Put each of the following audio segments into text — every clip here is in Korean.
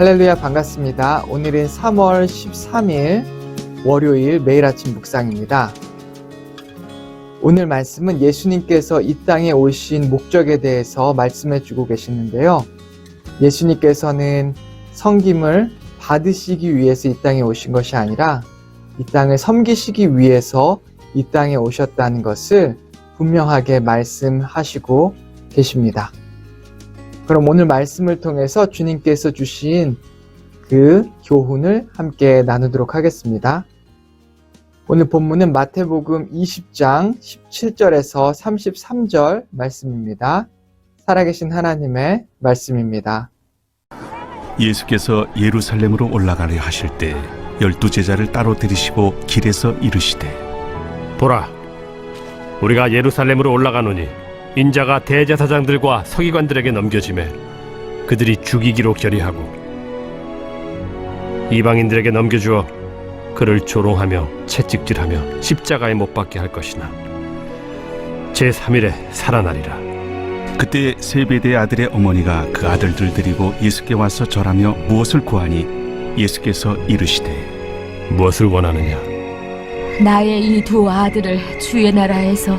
할렐루야 반갑습니다. 오늘은 3월 13일 월요일 매일 아침 묵상입니다. 오늘 말씀은 예수님께서 이 땅에 오신 목적에 대해서 말씀해 주고 계시는데요. 예수님께서는 성김을 받으시기 위해서 이 땅에 오신 것이 아니라 이 땅을 섬기시기 위해서 이 땅에 오셨다는 것을 분명하게 말씀하시고 계십니다. 그럼 오늘 말씀을 통해서 주님께서 주신 그 교훈을 함께 나누도록 하겠습니다. 오늘 본문은 마태복음 20장 17절에서 33절 말씀입니다. 살아계신 하나님의 말씀입니다. 예수께서 예루살렘으로 올라가려 하실 때 열두 제자를 따로 들이시고 길에서 이르시되 보라, 우리가 예루살렘으로 올라가노니 인자가 대제사장들과 서기관들에게 넘겨지매 그들이 죽이기로 결의하고 이방인들에게 넘겨주어 그를 조롱하며 채찍질하며 십자가에 못 박게 할 것이나 제 3일에 살아나리라. 그때 세베대의 아들의 어머니가 그 아들들 데리고 예수께 와서 절하며 무엇을 구하니 예수께서 이르시되 무엇을 원하느냐? 나의 이 두 아들을 주의 나라에서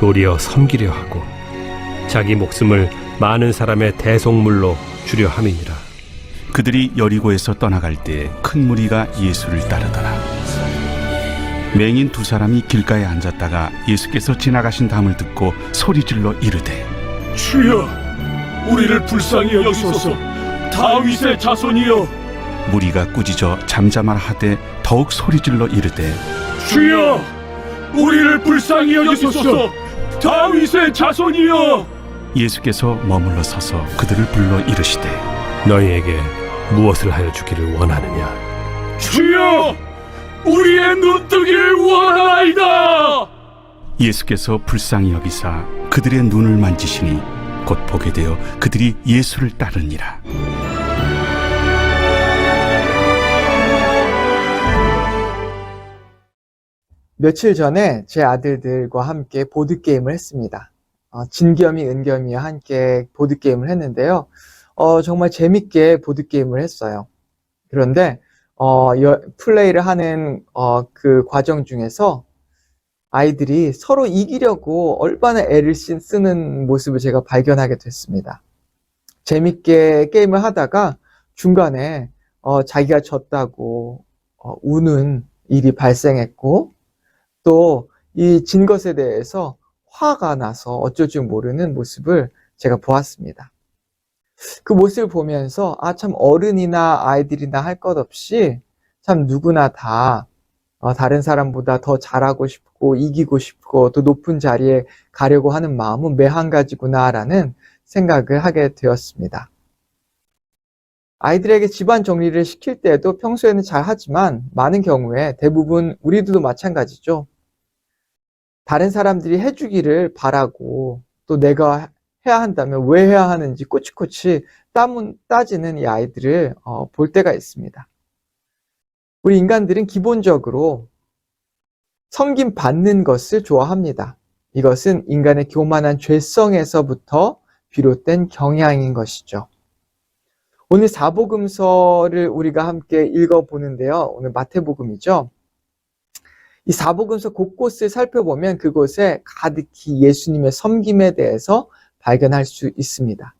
도리어 섬기려 하고 자기 목숨을 많은 사람의 대속물로 주려 함이니라 그들이 여리고에서 떠나갈 때 큰 무리가 예수를 따르더라. 맹인 두 사람이 길가에 앉았다가 예수께서 지나가신 담을 듣고 소리질러 이르되 주여, 우리를 불쌍히 여기소서. 다윗의 자손이여, 무리가 꾸짖어 잠잠하라 하되 더욱 소리질러 이르되 주여, 우리를 불쌍히 여기소서. 다윗의 자손이여, 예수께서 머물러 서서 그들을 불러 이르시되 너희에게 무엇을 하여 주기를 원하느냐? 주여, 우리의 눈뜨기를 원하나이다. 예수께서 불쌍히 여기사 그들의 눈을 만지시니 곧 보게 되어 그들이 예수를 따르니라 며칠 전에 제 아들들과 함께 보드게임을 했습니다. 어, 진겸이, 은겸이와 함께 보드게임을 했는데요. 어, 정말 재밌게 보드게임을 했어요. 그런데, 어, 여- 플레이를 하는, 어, 그 과정 중에서 아이들이 서로 이기려고 얼마나 애를 쓰- 쓰는 모습을 제가 발견하게 됐습니다. 재밌게 게임을 하다가 중간에, 어, 자기가 졌다고, 어, 우는 일이 발생했고, 또 이 진 것에 대해서 화가 나서 어쩔 줄 모르는 모습을 제가 보았습니다. 그 모습을 보면서 아, 참 어른이나 아이들이나 할 것 없이 참 누구나 다 어, 다른 사람보다 더 잘하고 싶고 이기고 싶고 또 높은 자리에 가려고 하는 마음은 매한 가지구나라는 생각을 하게 되었습니다. 아이들에게 집안 정리를 시킬 때도 평소에는 잘 하지만 많은 경우에 대부분 우리들도 마찬가지죠. 다른 사람들이 해주기를 바라고 또 내가 해야 한다면 왜 해야 하는지 꼬치꼬치 따문, 따지는 이 아이들을 어, 볼 때가 있습니다. 우리 인간들은 기본적으로 섬김 받는 것을 좋아합니다. 이것은 인간의 교만한 죄성에서부터 비롯된 경향인 것이죠. 오늘 사복음서를 우리가 함께 읽어보는데요. 오늘 마태복음이죠. 이 사복음서 곳곳을 살펴보면 그곳에 가득히 예수님의 섬김에 대해서 발견할 수 있습니다.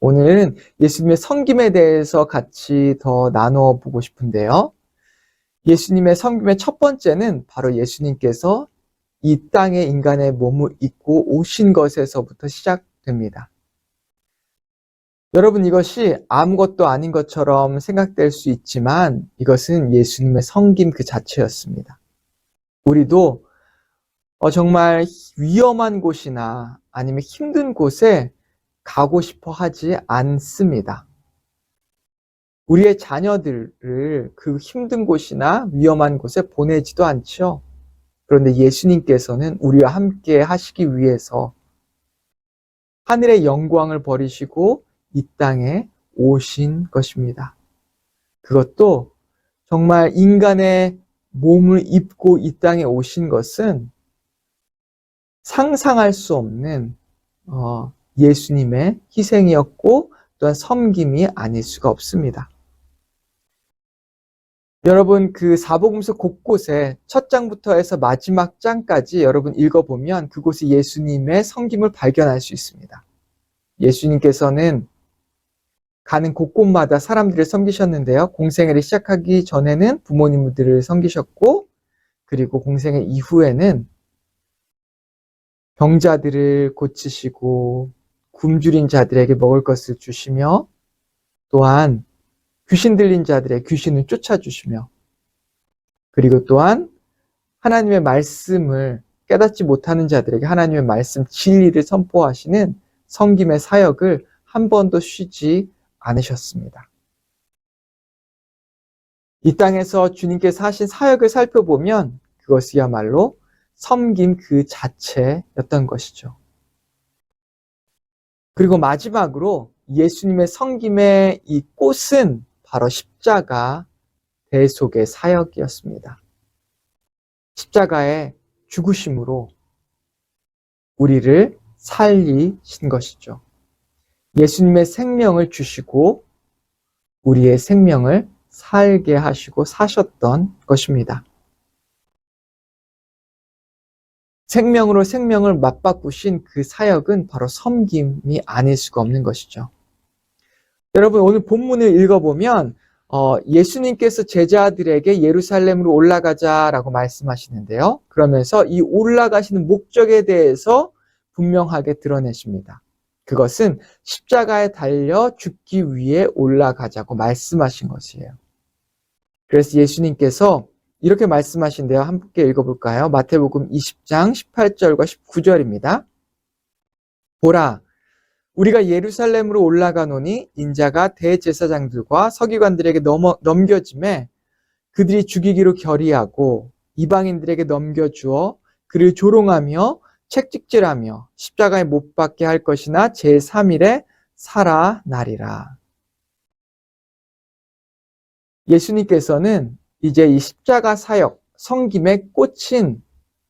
오늘은 예수님의 섬김에 대해서 같이 더 나누어 보고 싶은데요. 예수님의 섬김의 첫 번째는 바로 예수님께서 이 땅에 인간의 몸을 입고 오신 것에서부터 시작됩니다. 여러분 이것이 아무것도 아닌 것처럼 생각될 수 있지만 이것은 예수님의 섬김 그 자체였습니다. 우리도 어, 정말 위험한 곳이나 아니면 힘든 곳에 가고 싶어 하지 않습니다. 우리의 자녀들을 그 힘든 곳이나 위험한 곳에 보내지도 않죠. 그런데 예수님께서는 우리와 함께 하시기 위해서 하늘의 영광을 버리시고 이 땅에 오신 것입니다. 그것도 정말 인간의 몸을 입고 이 땅에 오신 것은 상상할 수 없는 어, 예수님의 희생이었고 또한 섬김이 아닐 수가 없습니다. 여러분 그 사복음서 곳곳에 첫 장부터 해서 마지막 장까지 여러분 읽어보면 그곳에 예수님의 섬김을 발견할 수 있습니다. 예수님께서는 가는 곳곳마다 사람들을 섬기셨는데요. 공생애를 시작하기 전에는 부모님들을 섬기셨고 그리고 공생애 이후에는 병자들을 고치시고 굶주린 자들에게 먹을 것을 주시며 또한 귀신 들린 자들의 귀신을 쫓아주시며 그리고 또한 하나님의 말씀을 깨닫지 못하는 자들에게 하나님의 말씀 진리를 선포하시는 성김의 사역을 한 번도 쉬지 않으셨습니다. 이 땅에서 주님께서 하신 사역을 살펴보면 그것이야말로 섬김 그 자체였던 것이죠. 그리고 마지막으로 예수님의 섬김의 이 꽃은 바로 십자가 대속의 사역이었습니다. 십자가의 죽으심으로 우리를 살리신 것이죠. 예수님의 생명을 주시고 우리의 생명을 살게 하시고 사셨던 것입니다. 생명으로 생명을 맞바꾸신 그 사역은 바로 섬김이 아닐 수가 없는 것이죠. 여러분 오늘 본문을 읽어보면 어, 예수님께서 제자들에게 예루살렘으로 올라가자라고 말씀하시는데요. 그러면서 이 올라가시는 목적에 대해서 분명하게 드러내십니다. 그것은 십자가에 달려 죽기 위해 올라가자고 말씀하신 것이에요. 그래서 예수님께서 이렇게 말씀하신대요. 함께 읽어볼까요? 마태복음 20장 18절과 19절입니다. 보라, 우리가 예루살렘으로 올라가노니 인자가 대제사장들과 서기관들에게 넘어, 넘겨짐에 그들이 죽이기로 결의하고 이방인들에게 넘겨주어 그를 조롱하며 책찍질하며 십자가에 못 박게 할 것이나 제3일에 살아나리라. 예수님께서는 이제 이 십자가 사역, 성김에 꽂힌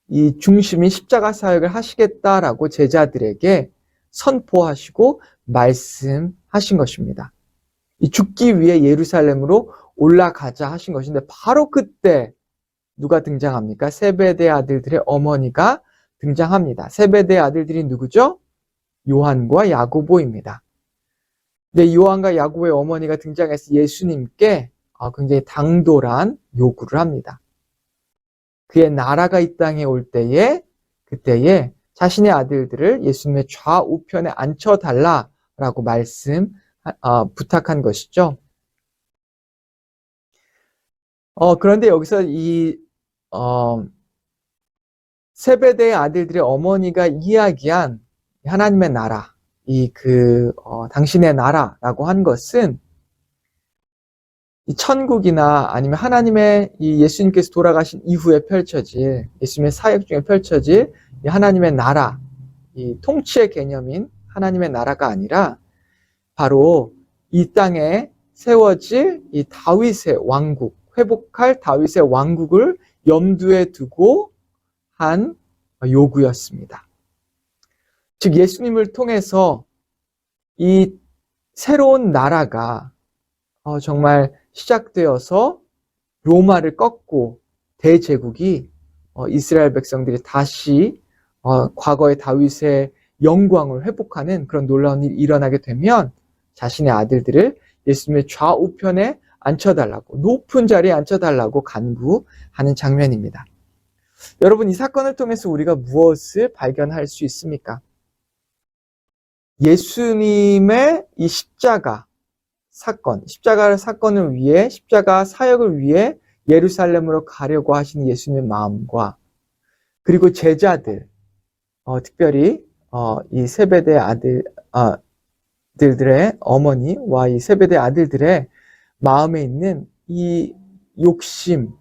이 중심인 십자가 사역을 하시겠다라고 제자들에게 선포하시고 말씀하신 것입니다. 이 죽기 위해 예루살렘으로 올라가자 하신 것인데 바로 그때 누가 등장합니까? 세베대 아들들의 어머니가 등장합니다. 세베대 아들들이 누구죠? 요한과 야고보입니다. 네, 요한과 야고보의 어머니가 등장해서 예수님께 어, 굉장히 당돌한 요구를 합니다. 그의 나라가 이 땅에 올 때에 그때에 자신의 아들들을 예수님의 좌우편에 앉혀달라라고 말씀 어, 부탁한 것이죠. 어, 그런데 여기서 이 어, 세베대의 아들들의 어머니가 이야기한 하나님의 나라, 이그 당신의 나라라고 한 것은 이 천국이나 아니면 하나님의 이 예수님께서 돌아가신 이후에 펼쳐질 예수님의 사역 중에 펼쳐질 이 하나님의 나라, 이 통치의 개념인 하나님의 나라가 아니라 바로 이 땅에 세워질 이 다윗의 왕국, 회복할 다윗의 왕국을 염두에 두고 한 요구였습니다. 즉 예수님을 통해서 이 새로운 나라가 어, 정말 시작되어서 로마를 꺾고 대제국이 어, 이스라엘 백성들이 다시 어, 과거의 다윗의 영광을 회복하는 그런 놀라운 일이 일어나게 되면 자신의 아들들을 예수님의 좌우편에 앉혀달라고, 높은 자리에 앉혀달라고 간구하는 장면입니다. 여러분, 이 사건을 통해서 우리가 무엇을 발견할 수 있습니까? 예수님의 이 십자가 사건, 십자가 사건을 위해, 십자가 사역을 위해 예루살렘으로 가려고 하신 예수님의 마음과 그리고 제자들, 어, 특별히 어, 이 세베대 아들, 아, 들들의 어머니와 이 세베대 아들들의 마음에 있는 이 욕심,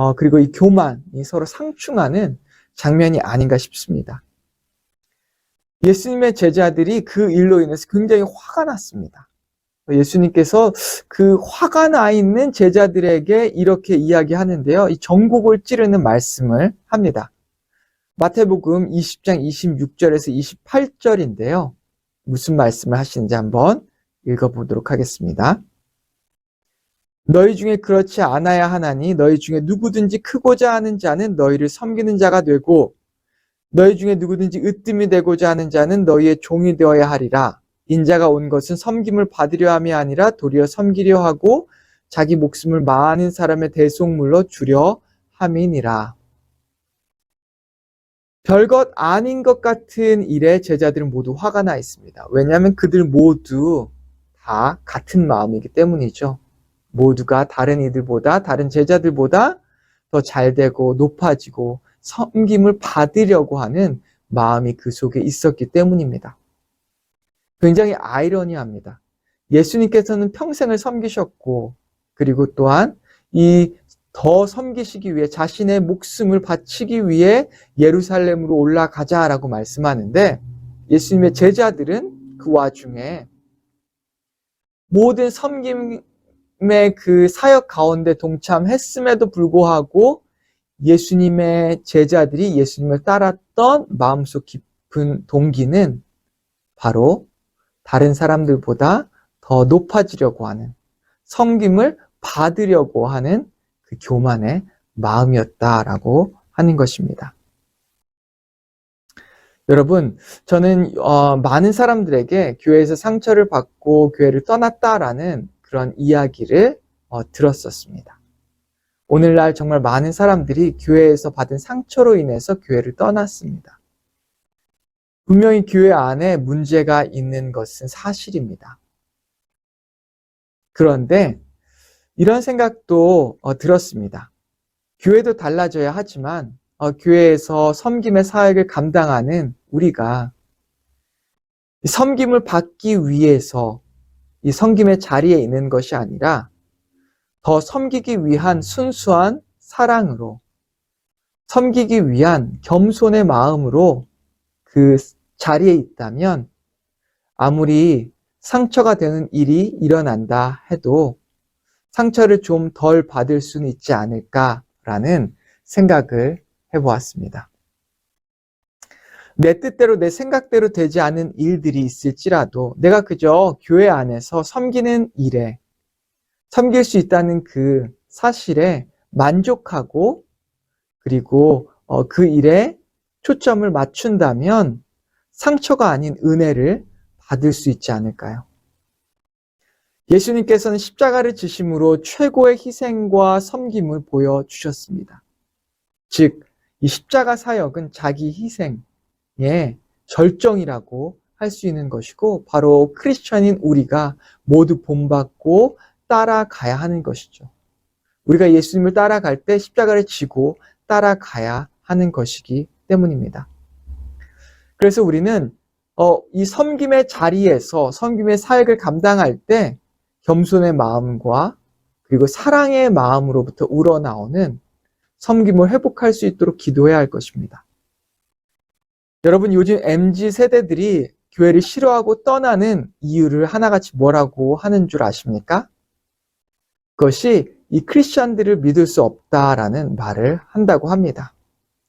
어, 그리고 이 교만이 서로 상충하는 장면이 아닌가 싶습니다. 예수님의 제자들이 그 일로 인해서 굉장히 화가 났습니다. 예수님께서 그 화가 나 있는 제자들에게 이렇게 이야기하는데요. 이 전곡을 찌르는 말씀을 합니다. 마태복음 20장 26절에서 28절인데요. 무슨 말씀을 하시는지 한번 읽어보도록 하겠습니다. 너희 중에 그렇지 않아야 하나니 너희 중에 누구든지 크고자 하는 자는 너희를 섬기는 자가 되고 너희 중에 누구든지 으뜸이 되고자 하는 자는 너희의 종이 되어야 하리라. 인자가 온 것은 섬김을 받으려 함이 아니라 도리어 섬기려 하고 자기 목숨을 많은 사람의 대속물로 주려 함이니라. 별것 아닌 것 같은 일에 제자들은 모두 화가 나 있습니다. 왜냐하면 그들 모두 다 같은 마음이기 때문이죠. 모두가 다른 이들보다, 다른 제자들보다 더 잘되고 높아지고 섬김을 받으려고 하는 마음이 그 속에 있었기 때문입니다. 굉장히 아이러니합니다. 예수님께서는 평생을 섬기셨고, 그리고 또한 이 더 섬기시기 위해 자신의 목숨을 바치기 위해 예루살렘으로 올라가자라고 말씀하는데 예수님의 제자들은 그 와중에 모든 섬김 의 그 사역 가운데 동참했음에도 불구하고 예수님의 제자들이 예수님을 따랐던 마음속 깊은 동기는 바로 다른 사람들보다 더 높아지려고 하는 섬김을 받으려고 하는 그 교만의 마음이었다라고 하는 것입니다. 여러분, 저는 어, 많은 사람들에게 교회에서 상처를 받고 교회를 떠났다라는 그런 이야기를 어, 들었었습니다. 오늘날 정말 많은 사람들이 교회에서 받은 상처로 인해서 교회를 떠났습니다. 분명히 교회 안에 문제가 있는 것은 사실입니다. 그런데 이런 생각도 어, 들었습니다. 교회도 달라져야 하지만 어, 교회에서 섬김의 사역을 감당하는 우리가 섬김을 받기 위해서 이 섬김의 자리에 있는 것이 아니라 더 섬기기 위한 순수한 사랑으로 섬기기 위한 겸손의 마음으로 그 자리에 있다면 아무리 상처가 되는 일이 일어난다 해도 상처를 좀 덜 받을 수는 있지 않을까라는 생각을 해보았습니다. 내 뜻대로 내 생각대로 되지 않은 일들이 있을지라도 내가 그저 교회 안에서 섬기는 일에 섬길 수 있다는 그 사실에 만족하고 그리고 어, 그 일에 초점을 맞춘다면 상처가 아닌 은혜를 받을 수 있지 않을까요? 예수님께서는 십자가를 지심으로 최고의 희생과 섬김을 보여주셨습니다. 즉, 이 십자가 사역은 자기 희생 의 절정이라고 할 수 있는 것이고, 바로 크리스천인 우리가 모두 본받고 따라가야 하는 것이죠. 우리가 예수님을 따라갈 때 십자가를 지고 따라가야 하는 것이기 때문입니다. 그래서 우리는 어, 이 섬김의 자리에서 섬김의 사역을 감당할 때 겸손의 마음과 그리고 사랑의 마음으로부터 우러나오는 섬김을 회복할 수 있도록 기도해야 할 것입니다. 여러분 요즘 MZ 세대들이 교회를 싫어하고 떠나는 이유를 하나같이 뭐라고 하는 줄 아십니까? 그것이 이 크리스천들을 믿을 수 없다라는 말을 한다고 합니다.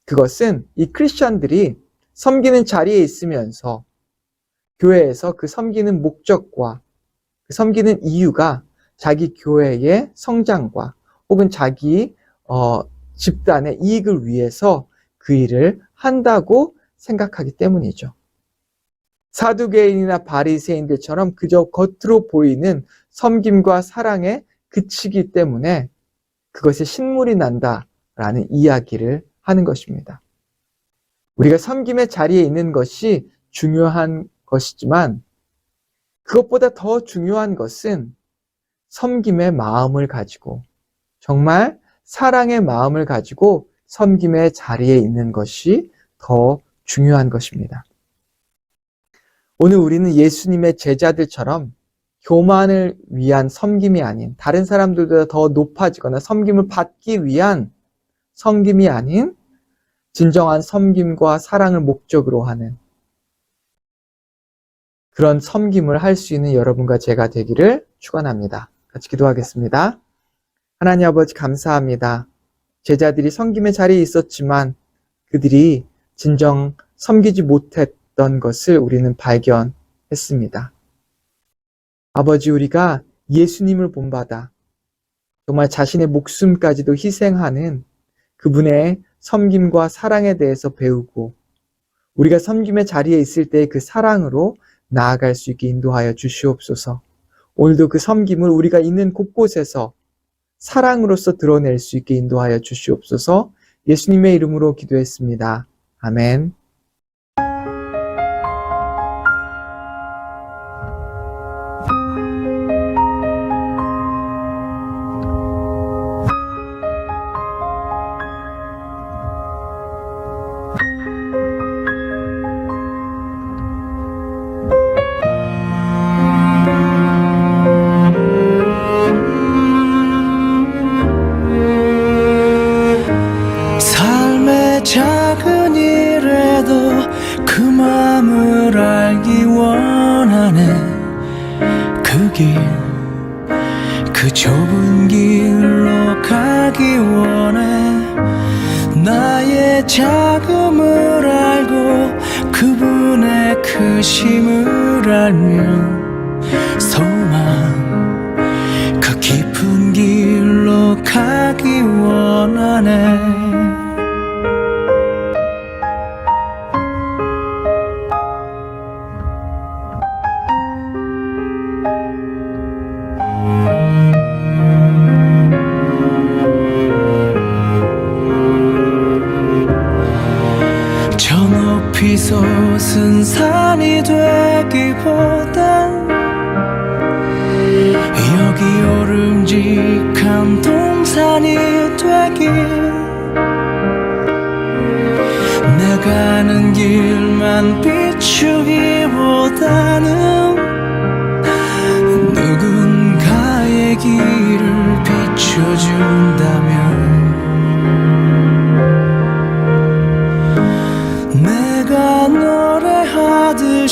그것은 이 크리스천들이 섬기는 자리에 있으면서 교회에서 그 섬기는 목적과 그 섬기는 이유가 자기 교회의 성장과 혹은 자기 어, 집단의 이익을 위해서 그 일을 한다고 생각하기 때문이죠. 사두개인이나 바리새인들처럼 그저 겉으로 보이는 섬김과 사랑의 그치기 때문에 그것에 신물이 난다라는 이야기를 하는 것입니다. 우리가 섬김의 자리에 있는 것이 중요한 것이지만 그것보다 더 중요한 것은 섬김의 마음을 가지고 정말 사랑의 마음을 가지고 섬김의 자리에 있는 것이 더 중요한 것입니다. 오늘 우리는 예수님의 제자들처럼 교만을 위한 섬김이 아닌 다른 사람들보다 더 높아지거나 섬김을 받기 위한 섬김이 아닌 진정한 섬김과 사랑을 목적으로 하는 그런 섬김을 할 수 있는 여러분과 제가 되기를 축원합니다. 같이 기도하겠습니다. 하나님 아버지 감사합니다. 제자들이 섬김의 자리에 있었지만 그들이 진정 섬기지 못했던 것을 우리는 발견했습니다. 아버지 우리가 예수님을 본받아 정말 자신의 목숨까지도 희생하는 그분의 섬김과 사랑에 대해서 배우고 우리가 섬김의 자리에 있을 때그 사랑으로 나아갈 수 있게 인도하여 주시옵소서. 오늘도 그 섬김을 우리가 있는 곳곳에서 사랑으로서 드러낼 수 있게 인도하여 주시옵소서. 예수님의 이름으로 기도했습니다. 아멘. 작은 길, 그 좁은 길로 가기 원해. 나의 자금을 알고 그분의 크심을 알며 솟은 산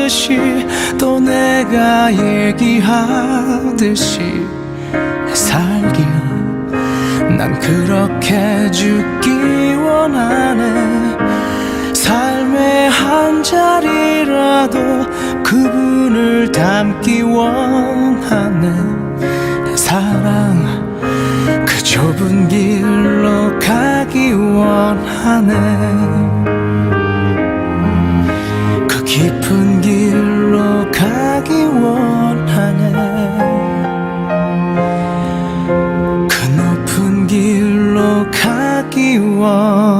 하듯이 또 내가 얘기하듯이 살길. 난 그렇게 죽기 원하네 삶의 한 자리라도 그분을 닮기 원하네 사랑. 그 좁은 길로 가기 원하네 그 깊은 길 you are.